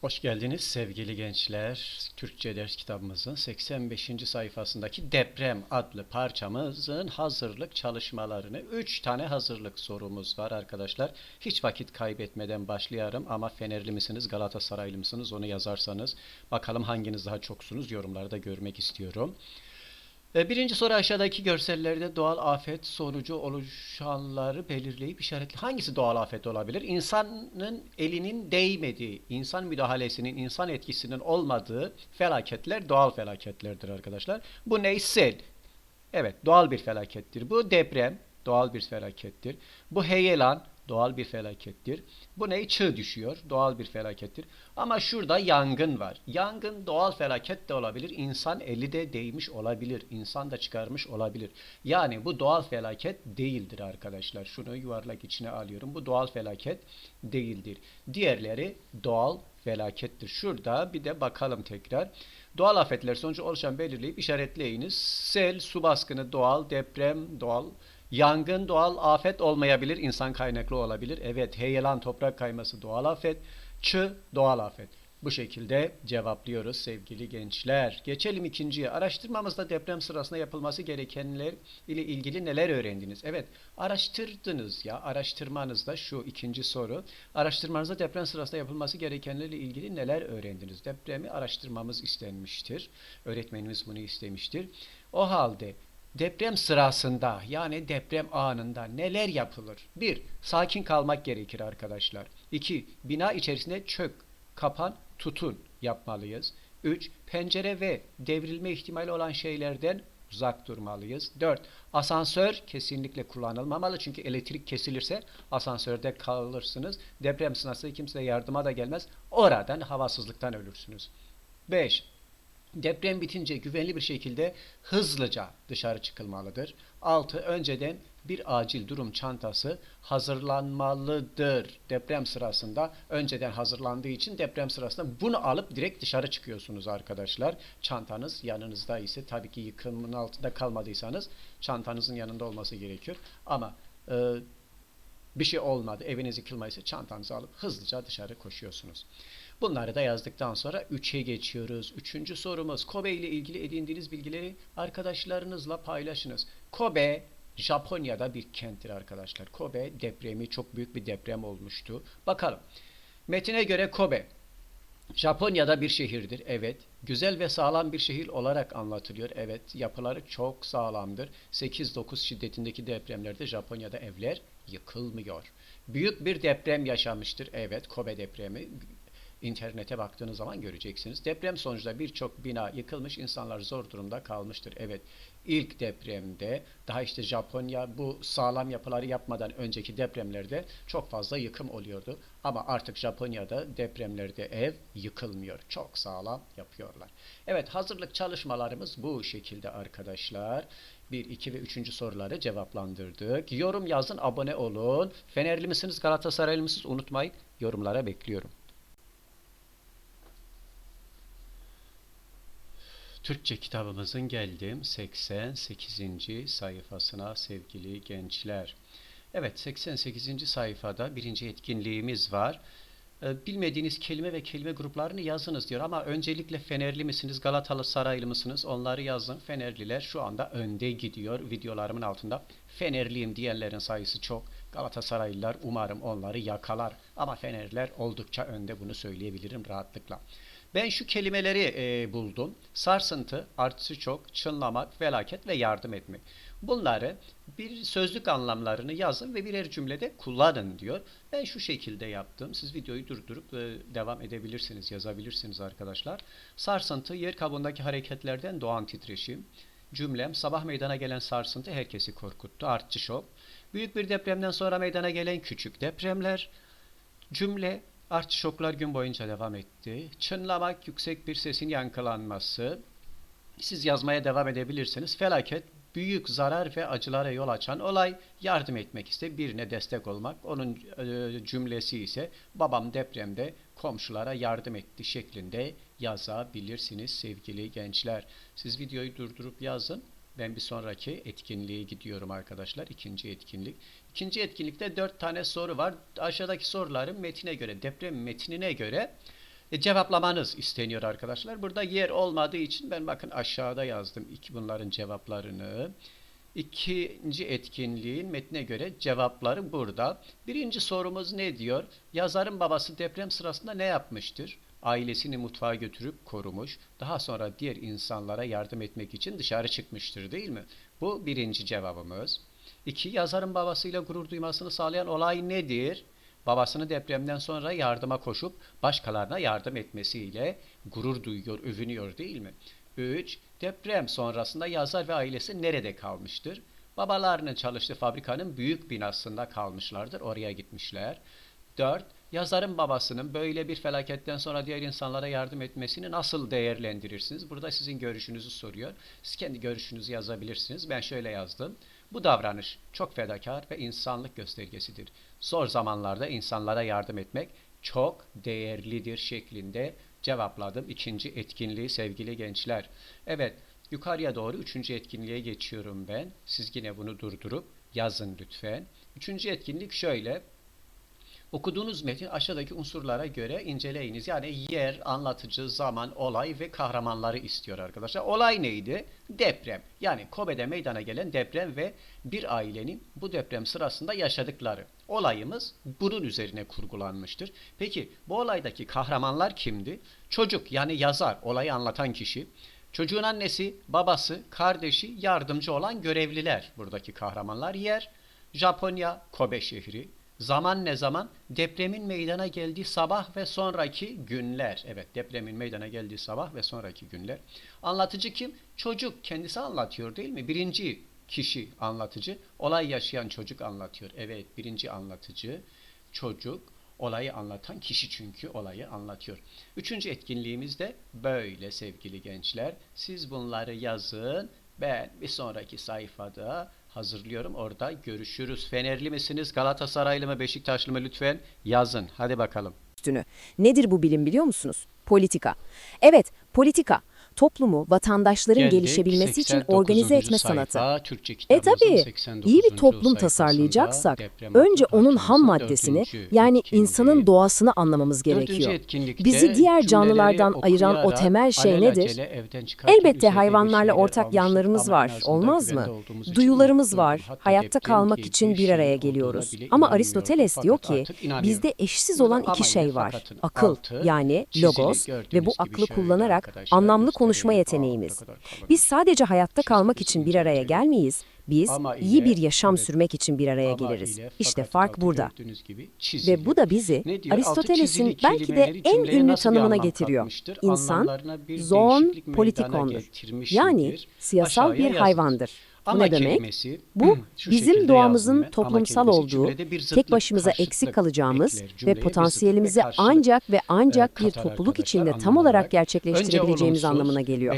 Hoş geldiniz sevgili gençler. Türkçe ders kitabımızın 85. sayfasındaki deprem adlı parçamızın hazırlık çalışmalarını 3 tane hazırlık sorumuz var arkadaşlar. Hiç vakit kaybetmeden başlayarım ama Fenerli misiniz Galatasaraylı mısınız onu yazarsanız bakalım hanginiz daha çoksunuz yorumlarda görmek istiyorum. E, Birinci soru aşağıdaki görsellerde doğal afet sonucu oluşanları belirleyip işaretli. Hangisi doğal afet olabilir? İnsanın elinin değmediği, insan müdahalesinin, insan etkisinin olmadığı felaketler doğal felaketlerdir arkadaşlar. Bu ne? Sel. Evet, doğal bir felakettir. Bu deprem, doğal bir felakettir. Bu heyelan, doğal bir felakettir. Bu ne? Çığ düşüyor, doğal bir felakettir. Ama şurada yangın var. Yangın doğal felaket de olabilir. İnsan eli de değmiş olabilir. İnsan da çıkarmış olabilir. Yani bu doğal felaket değildir arkadaşlar. Şunu yuvarlak içine alıyorum. Bu doğal felaket değildir. Diğerleri doğal felakettir. Şurada bir de bakalım tekrar. Doğal afetler sonucu oluşan belirleyip işaretleyiniz. Sel, su baskını doğal, deprem doğal, yangın doğal afet olmayabilir, insan kaynaklı olabilir. Evet, heyelan, toprak kayması doğal afet, çığ doğal afet. Bu şekilde cevaplıyoruz sevgili gençler. Geçelim ikinciye. Araştırmamızda deprem sırasında yapılması gerekenler ile ilgili neler öğrendiniz? Evet, araştırdınız ya. Araştırmanızda şu ikinci soru. Araştırmanızda deprem sırasında yapılması gerekenlerle ilgili neler öğrendiniz? Depremi araştırmamız istenmiştir. Öğretmenimiz bunu istemiştir. O halde deprem sırasında yani deprem anında neler yapılır? 1. Sakin kalmak gerekir arkadaşlar. 2. Bina içerisinde çök, kapan, tutun yapmalıyız. 3. Pencere ve devrilme ihtimali olan şeylerden uzak durmalıyız. 4. Asansör kesinlikle kullanılmamalı çünkü elektrik kesilirse asansörde kalırsınız. Deprem sırasında kimse yardıma da gelmez. Oradan havasızlıktan ölürsünüz. 5. Deprem bitince güvenli bir şekilde hızlıca dışarı çıkılmalıdır. 6. Önceden bir acil durum çantası hazırlanmalıdır. Deprem sırasında önceden hazırlandığı için deprem sırasında bunu alıp direkt dışarı çıkıyorsunuz arkadaşlar. Çantanız yanınızda ise tabii ki yıkımın altında kalmadıysanız çantanızın yanında olması gerekiyor. Ama e, bir şey olmadı, eviniz yıkılmaysa çantanızı alıp hızlıca dışarı koşuyorsunuz. Bunları da yazdıktan sonra 3'e geçiyoruz. Üçüncü sorumuz Kobe ile ilgili edindiğiniz bilgileri arkadaşlarınızla paylaşınız. Kobe Japonya'da bir kenttir arkadaşlar. Kobe depremi çok büyük bir deprem olmuştu. Bakalım. Metine göre Kobe Japonya'da bir şehirdir. Evet. Güzel ve sağlam bir şehir olarak anlatılıyor. Evet. Yapıları çok sağlamdır. 8-9 şiddetindeki depremlerde Japonya'da evler yıkılmıyor. Büyük bir deprem yaşamıştır. Evet. Kobe depremi internete baktığınız zaman göreceksiniz. Deprem sonucunda birçok bina yıkılmış, insanlar zor durumda kalmıştır. Evet, ilk depremde daha işte Japonya bu sağlam yapıları yapmadan önceki depremlerde çok fazla yıkım oluyordu. Ama artık Japonya'da depremlerde ev yıkılmıyor. Çok sağlam yapıyorlar. Evet, hazırlık çalışmalarımız bu şekilde arkadaşlar. 1, 2 ve 3. soruları cevaplandırdık. Yorum yazın, abone olun. Fenerli misiniz, Galatasaraylı mısınız? Unutmayın. Yorumlara bekliyorum. Türkçe kitabımızın geldim 88. sayfasına sevgili gençler. Evet 88. sayfada birinci etkinliğimiz var. Ee, Bilmediğiniz kelime ve kelime gruplarını yazınız diyor ama öncelikle Fenerli misiniz, Galatalı Saraylı mısınız onları yazın. Fenerliler şu anda önde gidiyor videolarımın altında. Fenerliyim diyenlerin sayısı çok. Galatasaraylılar umarım onları yakalar. Ama Fenerliler oldukça önde bunu söyleyebilirim rahatlıkla. Ben şu kelimeleri e, buldum. Sarsıntı, artısı çok, çınlamak, felaket ve yardım etmek. Bunları bir sözlük anlamlarını yazın ve birer cümlede kullanın diyor. Ben şu şekilde yaptım. Siz videoyu durdurup e, devam edebilirsiniz, yazabilirsiniz arkadaşlar. Sarsıntı, yer kabuğundaki hareketlerden doğan titreşim. Cümlem, sabah meydana gelen sarsıntı herkesi korkuttu. Artçı şok. Büyük bir depremden sonra meydana gelen küçük depremler. Cümle, Artçı şoklar gün boyunca devam etti. Çınlamak, yüksek bir sesin yankılanması. Siz yazmaya devam edebilirsiniz. Felaket, büyük zarar ve acılara yol açan olay. Yardım etmek ise birine destek olmak. Onun e, cümlesi ise babam depremde komşulara yardım etti şeklinde yazabilirsiniz sevgili gençler. Siz videoyu durdurup yazın. Ben bir sonraki etkinliğe gidiyorum arkadaşlar. İkinci etkinlik. İkinci etkinlikte dört tane soru var. Aşağıdaki soruların metine göre, deprem metnine göre E, cevaplamanız isteniyor arkadaşlar. Burada yer olmadığı için ben bakın aşağıda yazdım iki bunların cevaplarını. İkinci etkinliğin metne göre cevapları burada. Birinci sorumuz ne diyor? Yazarın babası deprem sırasında ne yapmıştır? Ailesini mutfağa götürüp korumuş. Daha sonra diğer insanlara yardım etmek için dışarı çıkmıştır değil mi? Bu birinci cevabımız. İki, yazarın babasıyla gurur duymasını sağlayan olay nedir? Babasını depremden sonra yardıma koşup başkalarına yardım etmesiyle gurur duyuyor, övünüyor değil mi? 3. Deprem sonrasında yazar ve ailesi nerede kalmıştır? Babalarının çalıştığı fabrikanın büyük binasında kalmışlardır. Oraya gitmişler. 4. Yazarın babasının böyle bir felaketten sonra diğer insanlara yardım etmesini nasıl değerlendirirsiniz? Burada sizin görüşünüzü soruyor. Siz kendi görüşünüzü yazabilirsiniz. Ben şöyle yazdım. Bu davranış çok fedakar ve insanlık göstergesidir. Zor zamanlarda insanlara yardım etmek çok değerlidir şeklinde cevapladım ikinci etkinliği sevgili gençler. Evet yukarıya doğru üçüncü etkinliğe geçiyorum ben. Siz yine bunu durdurup yazın lütfen. Üçüncü etkinlik şöyle. Okuduğunuz metin aşağıdaki unsurlara göre inceleyiniz. Yani yer, anlatıcı, zaman, olay ve kahramanları istiyor arkadaşlar. Olay neydi? Deprem. Yani Kobe'de meydana gelen deprem ve bir ailenin bu deprem sırasında yaşadıkları. Olayımız bunun üzerine kurgulanmıştır. Peki bu olaydaki kahramanlar kimdi? Çocuk yani yazar, olayı anlatan kişi. Çocuğun annesi, babası, kardeşi, yardımcı olan görevliler buradaki kahramanlar yer. Japonya, Kobe şehri. Zaman ne zaman? Depremin meydana geldiği sabah ve sonraki günler. Evet, depremin meydana geldiği sabah ve sonraki günler. Anlatıcı kim? Çocuk kendisi anlatıyor değil mi? Birinci kişi anlatıcı. Olay yaşayan çocuk anlatıyor. Evet, birinci anlatıcı çocuk. Olayı anlatan kişi çünkü olayı anlatıyor. Üçüncü etkinliğimiz de böyle sevgili gençler. Siz bunları yazın. Ben bir sonraki sayfada hazırlıyorum. Orada görüşürüz. Fenerli misiniz? Galatasaraylı mı? Beşiktaşlı mı? Lütfen yazın. Hadi bakalım. Nedir bu bilim biliyor musunuz? Politika. Evet, politika. Toplumu, vatandaşların Geldik, gelişebilmesi için 89. organize etme sayfa, sanatı. Türkçe E 89. iyi bir toplum tasarlayacaksak önce onun ham maddesini yani etkinliği. insanın doğasını anlamamız gerekiyor. Bizi diğer canlılardan ayıran o temel şey nedir? Elbette hayvanlarla ortak yanlarımız var, olmaz mı? Duyularımız var, hayatta kalmak için bir araya geliyoruz. Ama. Aristoteles diyor ki bizde eşsiz olan iki şey var. Akıl yani logos ve bu aklı kullanarak anlamlı konuşma yeteneğimiz. Biz sadece hayatta kalmak için bir araya gelmeyiz. Biz iyi bir yaşam sürmek için bir araya geliriz. İşte fark burada. Ve bu da bizi Aristoteles'in belki de en ünlü tanımına getiriyor. İnsan meydana politikondur. Yani siyasal bir hayvandır. Ama ne demek? kelimesi, Bu şu bizim doğamızın toplumsal olduğu, tek başımıza eksik kalacağımız ve potansiyelimizi ancak ve ancak e, bir topluluk içinde tam olarak gerçekleştirebileceğimiz anlamına geliyor.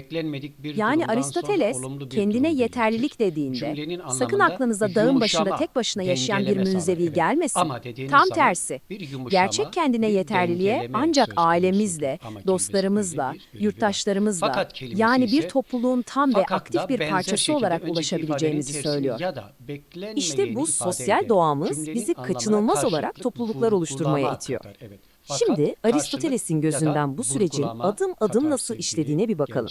Yani Aristoteles kendine yeterlilik dediğinde sakın aklınıza dağın başında tek başına yaşayan bir münzevi gelmesin. Tam tersi. Gerçek kendine yeterliliğe ancak ailemizle, dostlarımızla, yurttaşlarımızla yani bir topluluğun tam ve aktif bir parçası olarak önceki tersini söylüyor. Ya da beklenmeyeni İşte bu sosyal doğamız bizi kaçınılmaz olarak topluluklar oluşturmaya itiyor. Şimdi Aristoteles'in gözünden bu sürecin adım adım nasıl işlediğine bir bakalım.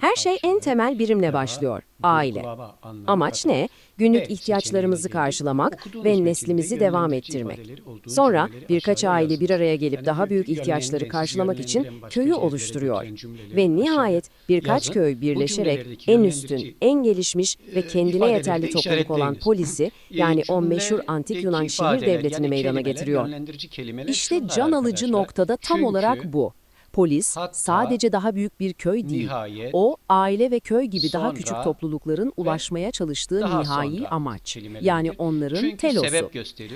Her şey en temel birimle başlıyor. Aile. Amaç ne? Günlük Ve ihtiyaçlarımızı karşılamak ve neslimizi devam ettirmek. Sonra birkaç aile bir araya gelip daha büyük ihtiyaçları karşılamak için köyü oluşturuyor. Ve nihayet birkaç köy birleşerek en üstün, en gelişmiş ve e, kendine ifadeleri yeterli topluluk olan polisi yani o meşhur antik Yunan şehir devletini meydana getiriyor. İşte can alıcı noktada tam olarak bu. Polis hatta sadece daha büyük bir köy değil. nihayet O aile ve köy gibi daha küçük sonra toplulukların ulaşmaya çalıştığı nihai sonra amaç. Yani onların Çünkü telosu.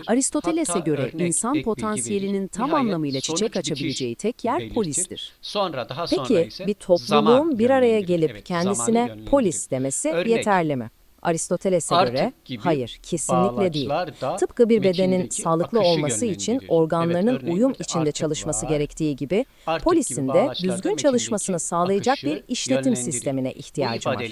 Aristoteles'e göre örnek, insan bilgi potansiyelinin verir. tam Nihayet anlamıyla çiçek açabileceği tek yer belirtir. polistir. Sonra daha sonra Peki ise bir topluluğun bir araya gelip Evet, kendisine polis demesi Örnek, yeterli mi? Aristoteles'e göre hayır, kesinlikle değil. Tıpkı bir bedenin sağlıklı olması için organlarının Evet, uyum içinde çalışması var. gerektiği gibi Artık polisin gibi de düzgün çalışmasını sağlayacak akışı bir işletim sistemine ihtiyacı var.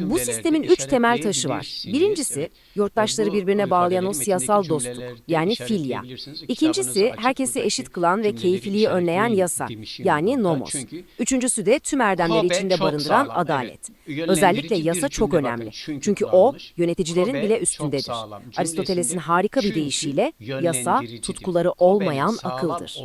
Bu sistemin üç temel taşı var. Birincisi, Evet. yurttaşları birbirine bağlayan o siyasal dostluk, yani filya. İkincisi, herkesi eşit kılan ve keyfiliği önleyen yasa, yani nomos. Üçüncüsü de tüm erdemleri içinde barındıran adalet. Özellikle yasa çok önemli. Çünkü Çünkü o yöneticilerin Kobe bile üstündedir. Aristoteles'in harika bir deyişiyle yasa tutkuları olmayan akıldır.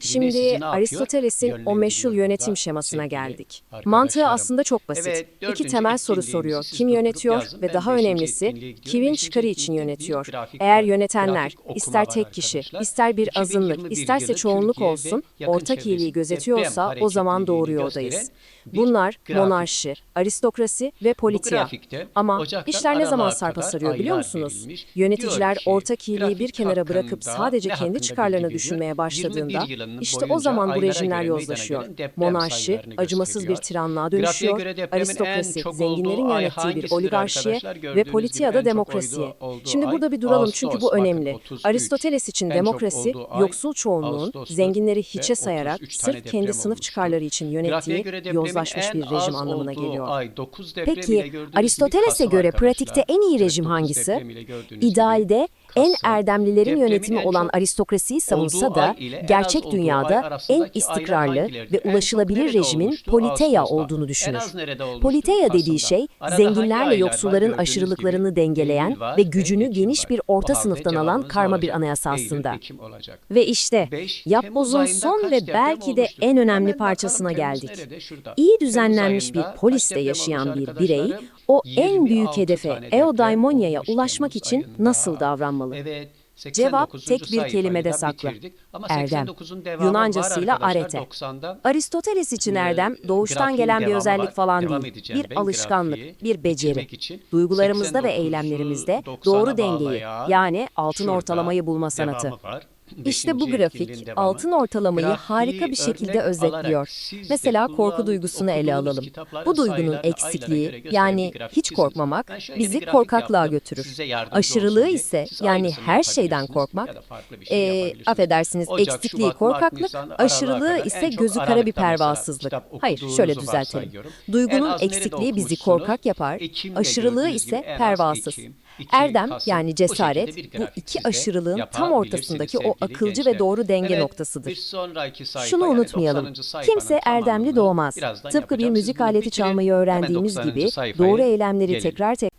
Şimdi? Aristoteles'in o meşhur yönetim şemasına geldik. Mantığı aslında çok basit. Evet, İki temel soru soruyor. Kim yönetiyor ve Ben daha önemlisi kimin çıkarı için yönetiyor? Eğer yönetenler ister tek kişi, arkadaşlar. ister bir 2021 azınlık, isterse çoğunluk olsun, ortak iyiliği gözetiyorsa o zaman doğru yoldayız. Bunlar monarşi, aristokrasi ve politika. Ama Ocak'tan işler ne zaman sarpa sarıyor biliyor musunuz? verilmiş. Yöneticiler ki, ortak iyiliği bir kenara bırakıp sadece kendi çıkarlarını düşünmeye başladığında 21 yılının işte o zaman bu rejimler yozlaşıyor. Monarşi acımasız bir tiranlığa dönüşüyor. Aristokrasi zenginlerin yönettiği bir oligarşiye ve Gördüğünüz gibi politiğe en da çok demokrasiye. Şimdi burada bir duralım çünkü bu önemli. 33. Aristoteles için demokrasi yoksul çoğunluğun zenginleri hiçe sayarak 33 tane sırf kendi sınıf çıkarları için yönettiği yozlaşmış bir rejim anlamına geliyor. Ay 9 deprem ile Peki gördüğünüz Kasım göre pratikte en iyi rejim 9 hangisi? İdealde en erdemlilerin yönetimi olan aristokrasiyi savunsa da gerçek dünyada en istikrarlı ve ulaşılabilir rejimin Ağustos'ta. olduğunu düşünür. Politeia dediği şey zenginlerle yoksulların aşırılıklarını dengeleyen ve gücünü geniş bir orta sınıftan alan karma bir anayasa aslında. Ve işte yapbozun son ve belki de en önemli parçasına geldik. İyi düzenlenmiş bir poliste yaşayan bir birey. O en 26 büyük hedefe olmuş ulaşmak için nasıl davranmalı? Evet. Cevap 89. tek bir kelimede saklı. bitirdik. Ama Erdem. 89'un devamı Yunancasıyla arete. 90'da. Aristoteles için Ee, erdem doğuştan gelen bir özellik var. falan Devam değil. Bir ben alışkanlık, grafiği bir beceri. Duygularımızda ve 89'u eylemlerimizde 90'a doğru dengeyi yani altın ortalamayı bulma sanatı. İşte bu grafik altın ortalamayı harika bir şekilde özetliyor. Mesela korku duygusunu ele alalım. Bu duygunun eksikliği yani hiç korkmamak bizi korkaklığa götürür. Aşırılığı ise yani her şeyden korkmak, yapabilirsiniz. affedersiniz eksikliği korkaklık, aşırılığı ise gözü kara bir pervasızlık. Hayır şöyle düzeltelim. Duygunun eksikliği bizi korkak yapar, aşırılığı ise pervasız. Erdem yani cesaret bu iki aşırılığın tam ortasındaki o akılcı ve doğru denge Evet, noktasıdır. bir sonraki sayfa, Şunu yani unutmayalım. 90. sayfanın Kimse erdemli doğmaz. Tıpkı bir müzik aleti bitirin, çalmayı öğrendiğimiz 90. gibi doğru eylemleri gelin. tekrar tekrar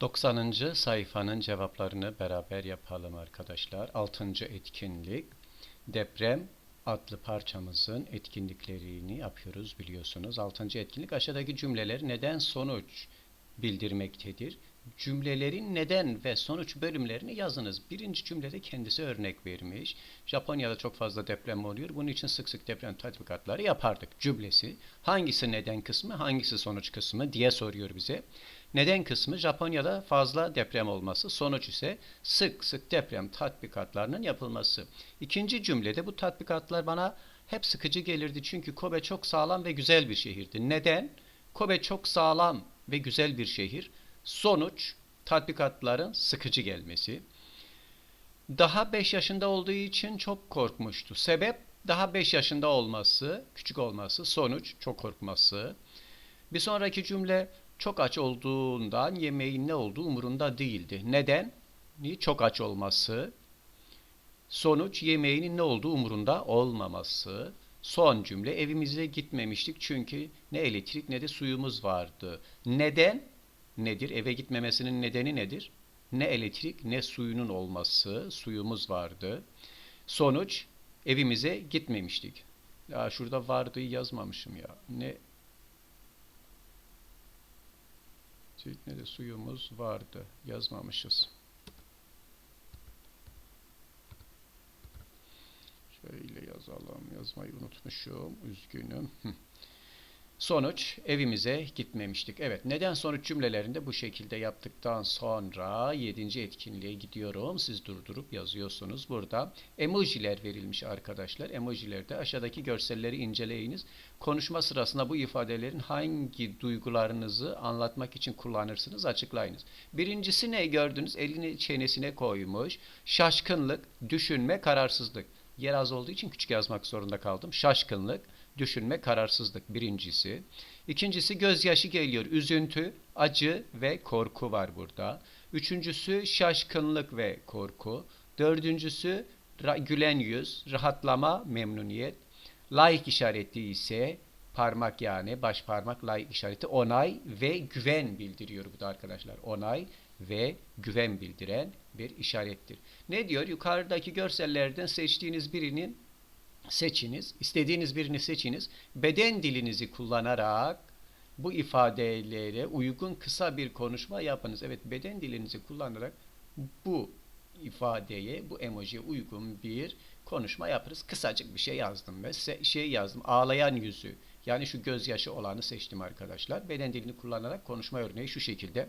90. sayfanın cevaplarını beraber yapalım arkadaşlar. 6. etkinlik deprem adlı parçamızın etkinliklerini yapıyoruz biliyorsunuz. 6. etkinlik aşağıdaki cümleler neden sonuç bildirmektedir. Cümlelerin neden ve sonuç bölümlerini yazınız. Birinci cümlede kendisi örnek vermiş. Japonya'da çok fazla deprem oluyor. Bunun için sık sık deprem tatbikatları yapardık. Cümlesi hangisi neden kısmı hangisi sonuç kısmı diye soruyor bize. Neden kısmı Japonya'da fazla deprem olması, sonuç ise sık sık deprem tatbikatlarının yapılması. İkinci cümlede bu tatbikatlar bana hep sıkıcı gelirdi çünkü Kobe çok sağlam ve güzel bir şehirdi. Neden? Kobe çok sağlam ve güzel bir şehir. Sonuç tatbikatların sıkıcı gelmesi. Daha 5 yaşında olduğu için çok korkmuştu. Sebep daha 5 yaşında olması, küçük olması, sonuç çok korkması. Bir sonraki cümle çok aç olduğundan yemeğin ne olduğu umurunda değildi. Neden? Çok aç olması. Sonuç yemeğinin ne olduğu umurunda olmaması. Son cümle evimize gitmemiştik çünkü ne elektrik ne de suyumuz vardı. Neden? Nedir? Eve gitmemesinin nedeni nedir? Ne elektrik ne suyunun olması, suyumuz vardı. Sonuç evimize gitmemiştik. Ya şurada vardığı yazmamışım ya. Ne ne de suyumuz vardı. Yazmamışız. Şöyle yazalım. Yazmayı unutmuşum. Üzgünüm. Sonuç evimize gitmemiştik. Evet neden sonuç cümlelerinde bu şekilde yaptıktan sonra 7. etkinliğe gidiyorum. Siz durdurup yazıyorsunuz. Burada emojiler verilmiş arkadaşlar. Emojilerde aşağıdaki görselleri inceleyiniz. Konuşma sırasında bu ifadelerin hangi duygularınızı anlatmak için kullanırsınız açıklayınız. Birincisi ne gördünüz? Elini çenesine koymuş. Şaşkınlık, düşünme, kararsızlık. Yer az olduğu için küçük yazmak zorunda kaldım. Şaşkınlık, düşünme, kararsızlık birincisi. İkincisi gözyaşı geliyor. Üzüntü, acı ve korku var burada. Üçüncüsü şaşkınlık ve korku. Dördüncüsü gülen yüz, rahatlama, memnuniyet. Like işareti ise parmak yani baş parmak like işareti onay ve güven bildiriyor bu da arkadaşlar. Onay ve güven bildiren bir işarettir. Ne diyor? Yukarıdaki görsellerden seçtiğiniz birinin seçiniz. istediğiniz birini seçiniz. Beden dilinizi kullanarak bu ifadelere uygun kısa bir konuşma yapınız. Evet beden dilinizi kullanarak bu ifadeye, bu emojiye uygun bir konuşma yaparız. Kısacık bir şey yazdım ve şey yazdım. Ağlayan yüzü. Yani şu gözyaşı olanı seçtim arkadaşlar. Beden dilini kullanarak konuşma örneği şu şekilde.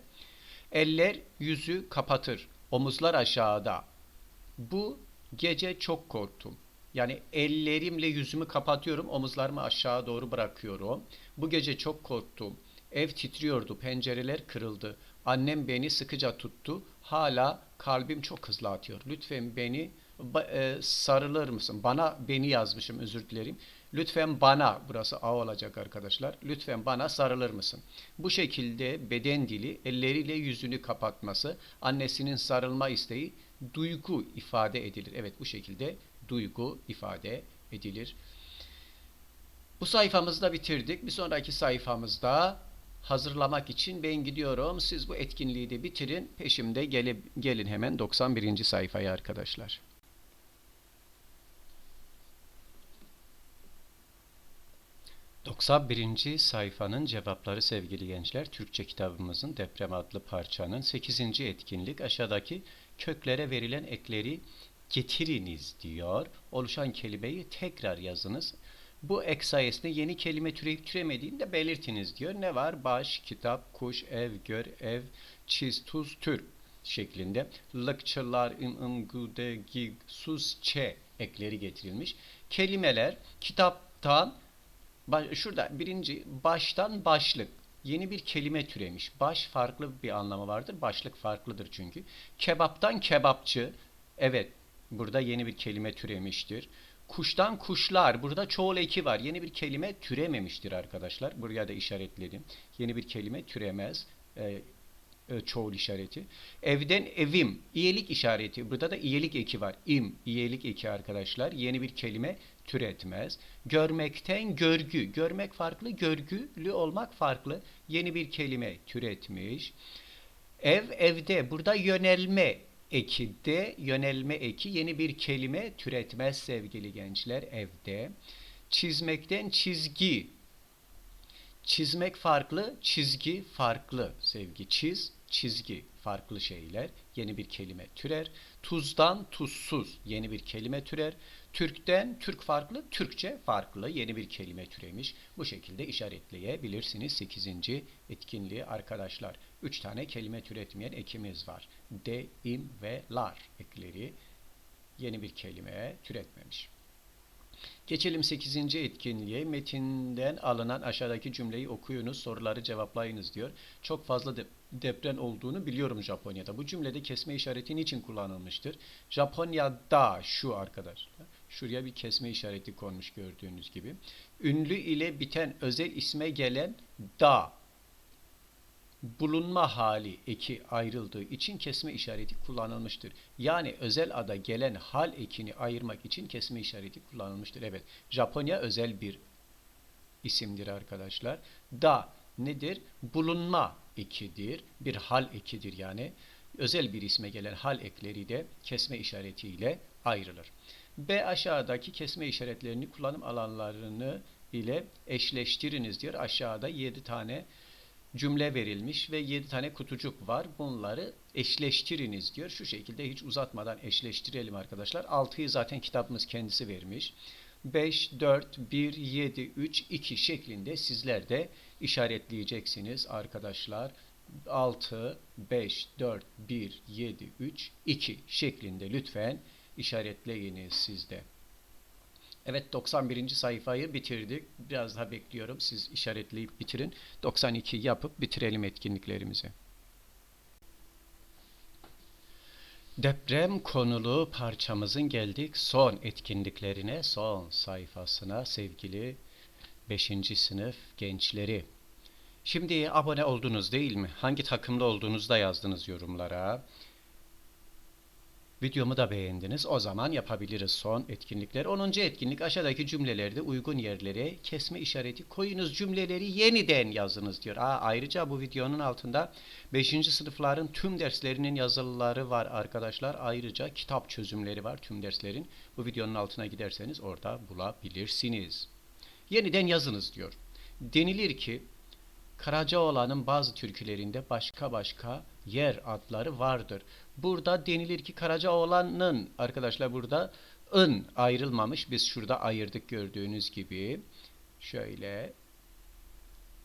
Eller yüzü kapatır. Omuzlar aşağıda. Bu gece çok korktum. Yani ellerimle yüzümü kapatıyorum, omuzlarımı aşağı doğru bırakıyorum. Bu gece çok korktum. Ev titriyordu, pencereler kırıldı. Annem beni sıkıca tuttu. Hala kalbim çok hızlı atıyor. Lütfen beni e, sarılır mısın? Bana beni yazmışım, özür dilerim. Lütfen bana, burası A olacak arkadaşlar. Lütfen bana sarılır mısın? Bu şekilde beden dili, elleriyle yüzünü kapatması, annesinin sarılma isteği duygu ifade edilir. Evet bu şekilde duygu ifade edilir. Bu sayfamızı da bitirdik. Bir sonraki sayfamızda hazırlamak için ben gidiyorum. Siz bu etkinliği de bitirin. Peşimde gele, gelin hemen 91. sayfaya arkadaşlar. ...91. sayfanın cevapları sevgili gençler... ...Türkçe kitabımızın Deprem adlı parçanın 8. etkinlik... ...aşağıdaki köklere verilen ekleri getiriniz diyor. Oluşan kelimeyi tekrar yazınız. Bu ek sayesinde yeni kelime türeyip türemediğini de belirtiniz diyor. Ne var? Baş, kitap, kuş, ev, gör, ev, çiz, tuz, tür şeklinde. Lıkçılar, ım, ım, gude, gig, sus, çe ekleri getirilmiş. Kelimeler kitaptan şurada birinci baştan başlık yeni bir kelime türemiş. Baş farklı bir anlamı vardır. Başlık farklıdır çünkü. Kebaptan kebapçı. Evet burada yeni bir kelime türemiştir. Kuştan kuşlar. Burada çoğul eki var. Yeni bir kelime türememiştir arkadaşlar. Buraya da işaretledim. Yeni bir kelime türemez. Ee, e, çoğul işareti. Evden evim, iyilik işareti. Burada da iyilik eki var. İm, iyilik eki arkadaşlar. Yeni bir kelime türetmez. Görmekten görgü. Görmek farklı, görgülü olmak farklı. Yeni bir kelime türetmiş. Ev, evde. Burada yönelme eki de, yönelme eki yeni bir kelime türetmez sevgili gençler evde. Çizmekten çizgi, Çizmek farklı, çizgi farklı sevgi. Çiz, çizgi farklı şeyler. Yeni bir kelime türer. Tuzdan tuzsuz yeni bir kelime türer. Türkten Türk farklı, Türkçe farklı yeni bir kelime türemiş. Bu şekilde işaretleyebilirsiniz 8. etkinliği arkadaşlar. 3 tane kelime türetmeyen ekimiz var. De, im ve lar ekleri yeni bir kelimeye türetmemiş. Geçelim 8. etkinliğe. Metinden alınan aşağıdaki cümleyi okuyunuz, soruları cevaplayınız diyor. Çok fazla de- deprem olduğunu biliyorum Japonya'da. Bu cümlede kesme işareti niçin kullanılmıştır? Japonya'da şu arkadaşlar. Şuraya bir kesme işareti konmuş gördüğünüz gibi. Ünlü ile biten özel isme gelen da bulunma hali eki ayrıldığı için kesme işareti kullanılmıştır. Yani özel ada gelen hal ekini ayırmak için kesme işareti kullanılmıştır. Evet, Japonya özel bir isimdir arkadaşlar. Da nedir? Bulunma ekidir. Bir hal ekidir yani. Özel bir isme gelen hal ekleri de kesme işaretiyle ayrılır. B aşağıdaki kesme işaretlerini kullanım alanlarını ile eşleştiriniz diyor. Aşağıda 7 tane cümle verilmiş ve 7 tane kutucuk var. Bunları eşleştiriniz diyor. Şu şekilde hiç uzatmadan eşleştirelim arkadaşlar. 6'yı zaten kitabımız kendisi vermiş. 5, 4, 1, 7, 3, 2 şeklinde sizler de işaretleyeceksiniz arkadaşlar. 6, 5, 4, 1, 7, 3, 2 şeklinde lütfen işaretleyiniz sizde. Evet 91. sayfayı bitirdik. Biraz daha bekliyorum. Siz işaretleyip bitirin. 92 yapıp bitirelim etkinliklerimizi. Deprem konulu parçamızın geldik son etkinliklerine, son sayfasına sevgili 5. sınıf gençleri. Şimdi abone oldunuz değil mi? Hangi takımda olduğunuzu da yazdınız yorumlara. Videomu da beğendiniz. O zaman yapabiliriz son etkinlikler. 10. etkinlik aşağıdaki cümlelerde uygun yerlere kesme işareti koyunuz cümleleri yeniden yazınız diyor. Aa, ayrıca bu videonun altında 5. sınıfların tüm derslerinin yazılıları var arkadaşlar. Ayrıca kitap çözümleri var tüm derslerin. Bu videonun altına giderseniz orada bulabilirsiniz. Yeniden yazınız diyor. Denilir ki Karacaoğlan'ın bazı türkülerinde başka başka yer adları vardır. Burada denilir ki Karacaoğlan'ın arkadaşlar burada ın ayrılmamış. Biz şurada ayırdık gördüğünüz gibi. Şöyle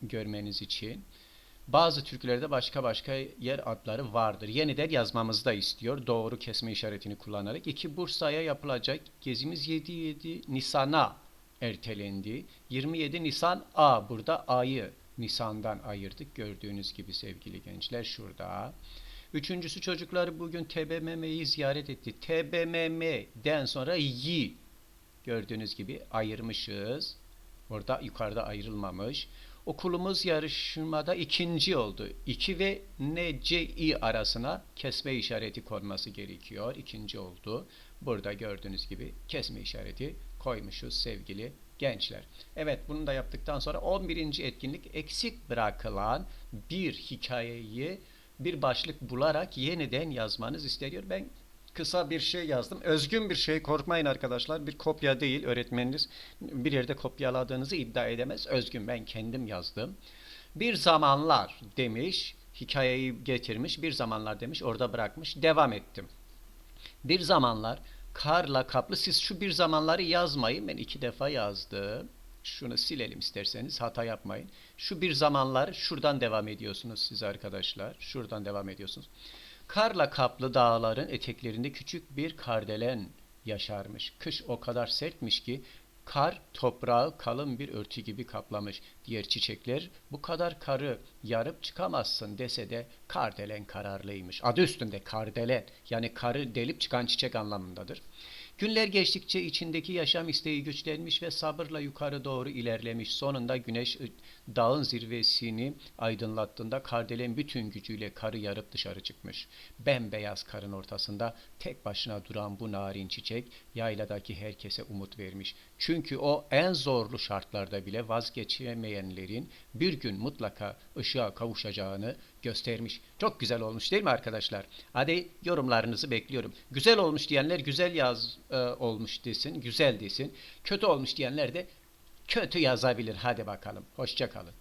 görmeniz için. Bazı türkülerde başka başka yer adları vardır. Yeniden yazmamızı da istiyor. Doğru kesme işaretini kullanarak. 2 Bursa'ya yapılacak gezimiz 7-7 Nisan'a ertelendi. 27 Nisan A burada A'yı Nisan'dan ayırdık. Gördüğünüz gibi sevgili gençler şurada. Üçüncüsü çocuklar bugün TBMM'yi ziyaret etti. TBMM'den sonra yi gördüğünüz gibi ayırmışız. Orada yukarıda ayrılmamış. Okulumuz yarışmada ikinci oldu. 2 ve NCI arasına kesme işareti konması gerekiyor. İkinci oldu. Burada gördüğünüz gibi kesme işareti koymuşuz sevgili gençler. Evet bunu da yaptıktan sonra 11. etkinlik eksik bırakılan bir hikayeyi bir başlık bularak yeniden yazmanız isteniyor. Ben kısa bir şey yazdım. Özgün bir şey korkmayın arkadaşlar. Bir kopya değil. Öğretmeniniz bir yerde kopyaladığınızı iddia edemez. Özgün ben kendim yazdım. Bir zamanlar demiş. Hikayeyi getirmiş. Bir zamanlar demiş. Orada bırakmış. Devam ettim. Bir zamanlar karla kaplı. Siz şu bir zamanları yazmayın. Ben iki defa yazdım. Şunu silelim isterseniz. Hata yapmayın. Şu bir zamanlar şuradan devam ediyorsunuz siz arkadaşlar. Şuradan devam ediyorsunuz. Karla kaplı dağların eteklerinde küçük bir kardelen yaşarmış. Kış o kadar sertmiş ki kar toprağı kalın bir örtü gibi kaplamış. Diğer çiçekler bu kadar karı yarıp çıkamazsın dese de kardelen kararlıymış. Adı üstünde kardelen yani karı delip çıkan çiçek anlamındadır. Günler geçtikçe içindeki yaşam isteği güçlenmiş ve sabırla yukarı doğru ilerlemiş. Sonunda güneş dağın zirvesini aydınlattığında kardelen bütün gücüyle karı yarıp dışarı çıkmış. Bembeyaz karın ortasında tek başına duran bu narin çiçek yayladaki herkese umut vermiş. Çünkü o en zorlu şartlarda bile vazgeçemeyenlerin bir gün mutlaka ışığa kavuşacağını göstermiş. Çok güzel olmuş değil mi arkadaşlar? Hadi yorumlarınızı bekliyorum. Güzel olmuş diyenler güzel yaz e, olmuş desin, güzel desin. Kötü olmuş diyenler de kötü yazabilir. Hadi bakalım. Hoşça kalın.